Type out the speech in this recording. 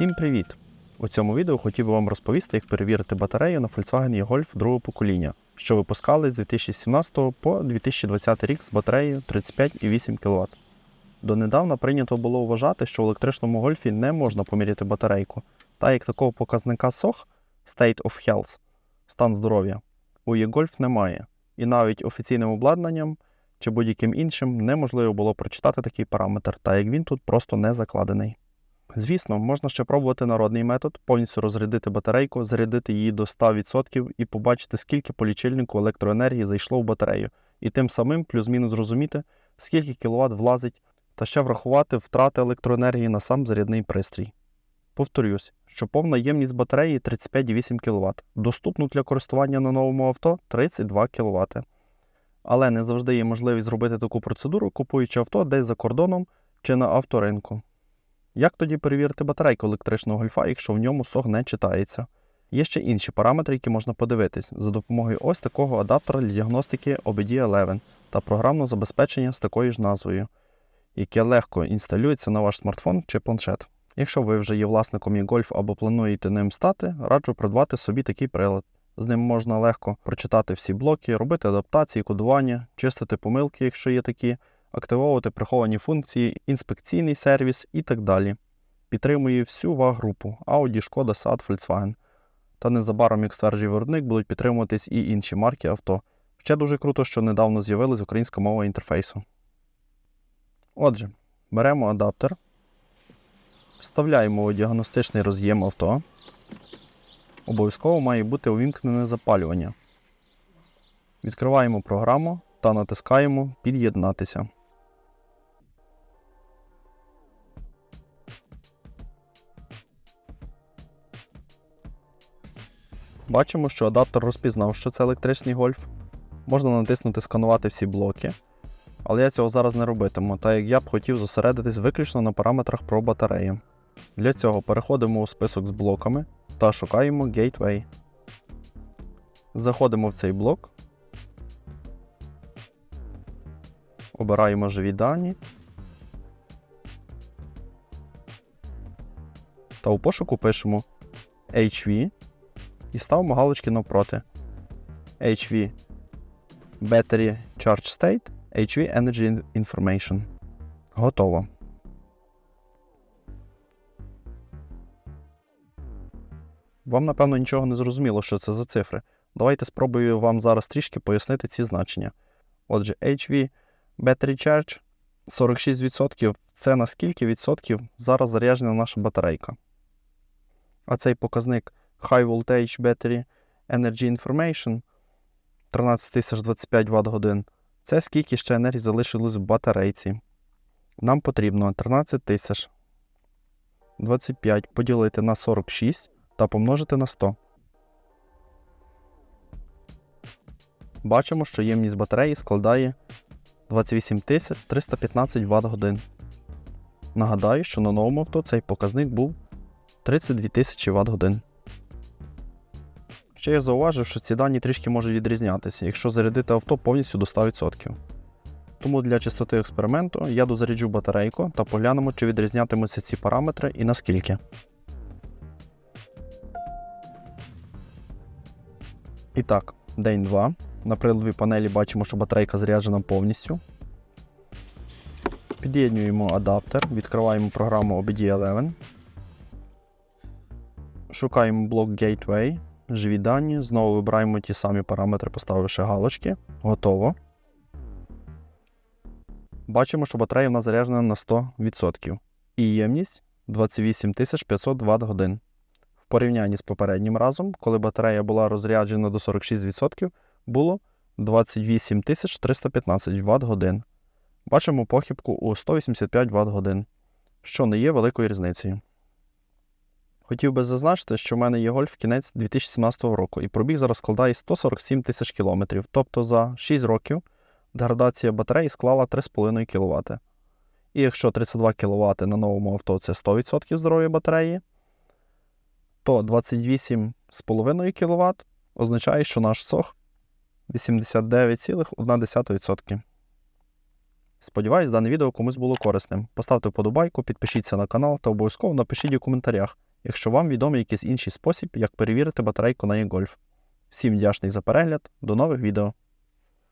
Всім привіт! У цьому відео хотів би вам розповісти, як перевірити батарею на Volkswagen e-Golf другого покоління, що випускали з 2017 по 2020 рік з батареєю 35,8 кВт. Донедавна прийнято було вважати, що в електричному гольфі не можна поміряти батарейку, та як такого показника SOH State of Health стан здоров'я у e-Golf немає, і навіть офіційним обладнанням чи будь-яким іншим неможливо було прочитати такий параметр, та як він тут просто не закладений. Звісно, можна ще пробувати народний метод, повністю розрядити батарейку, зарядити її до 100% і побачити, скільки по лічильнику електроенергії зайшло в батарею, і тим самим плюс-мінус зрозуміти, скільки кВт влазить, та ще врахувати втрати електроенергії на сам зарядний пристрій. Повторюсь, що повна ємність батареї 35,8 кВт, доступно для користування на новому авто 32 кВт. Але не завжди є можливість зробити таку процедуру, купуючи авто десь за кордоном чи на авторинку. Як тоді перевірити батарейку електричного гольфа, якщо в ньому сог не читається? Є ще інші параметри, які можна подивитись за допомогою ось такого адаптера для діагностики OBD11 та програмного забезпечення з такою ж назвою, яке легко інсталюється на ваш смартфон чи планшет. Якщо ви вже є власником e-Golf або плануєте ним стати, раджу придбати собі такий прилад. З ним можна легко прочитати всі блоки, робити адаптації, кодування, чистити помилки, якщо є такі, активовувати приховані функції, інспекційний сервіс і так далі. Підтримує всю ВАГ-групу Audi, Шкода, Seat, Volkswagen. Та незабаром, як стверджує виробник, будуть підтримуватись і інші марки авто. Ще дуже круто, що недавно з'явилась українська мова інтерфейсу. Отже, беремо адаптер, вставляємо у діагностичний роз'єм авто. Обов'язково має бути увімкнене запалювання. Відкриваємо програму та натискаємо Під'єднатися. Бачимо, що адаптер розпізнав, що це електричний гольф. Можна натиснути Сканувати всі блоки. Але я цього зараз не робитиму, так як я б хотів зосередитись виключно на параметрах про батарею. Для цього переходимо у список з блоками та шукаємо Gateway. Заходимо в цей блок. Обираємо живі дані. Та у пошуку пишемо HV і ставимо галочки навпроти. HV Battery Charge State, HV Energy Information. Готово. Вам, напевно, нічого не зрозуміло, що це за цифри. Давайте спробую вам зараз трішки пояснити ці значення. Отже, HV Battery Charge 46% це на скільки відсотків зараз заряджена наша батарейка. А цей показник High Voltage Battery Energy Information 13025 Вт годин. Це скільки ще енергії залишилось в батарейці. Нам потрібно 13025 поділити на 46 та помножити на 100. Бачимо, що ємність батареї складає 28 315 Вт годин. Нагадаю, що на новому авто цей показник був 32 тисячі Вт годин. Ще я зауважив, що ці дані трішки можуть відрізнятися, якщо зарядити авто повністю до 100%. Тому для чистоти експерименту я дозаряджу батарейку та поглянемо, чи відрізнятимуться ці параметри і наскільки. І так, день 2. На приладовій панелі бачимо, що батарейка заряджена повністю. Під'єднуємо адаптер, відкриваємо програму OBD11. Шукаємо блок Gateway, живі дані. Знову вибираємо ті самі параметри, поставивши галочки. Готово. Бачимо, що батарея в нас заряджена на 100%. І ємність 28 500 Вт годин. В порівнянні з попереднім разом, коли батарея була розряджена до 46%, було 28 315 Вт годин. Бачимо похибку у 185 Вт годин, що не є великою різницею. Хотів би зазначити, що в мене є гольф кінець 2017 року, і пробіг зараз складає 147 тисяч кілометрів, тобто за 6 років деградація батареї склала 3,5 кВт. І якщо 32 кВт на новому авто це 100% здоров'я батареї, то 28,5 кВт означає, що наш сох 89,1%. Сподіваюсь, дане відео комусь було корисним. Поставте вподобайку, підпишіться на канал та обов'язково напишіть у коментарях, якщо вам відомий якийсь інший спосіб, як перевірити батарейку на e-Golf. Всім вдячний за перегляд, до нових відео!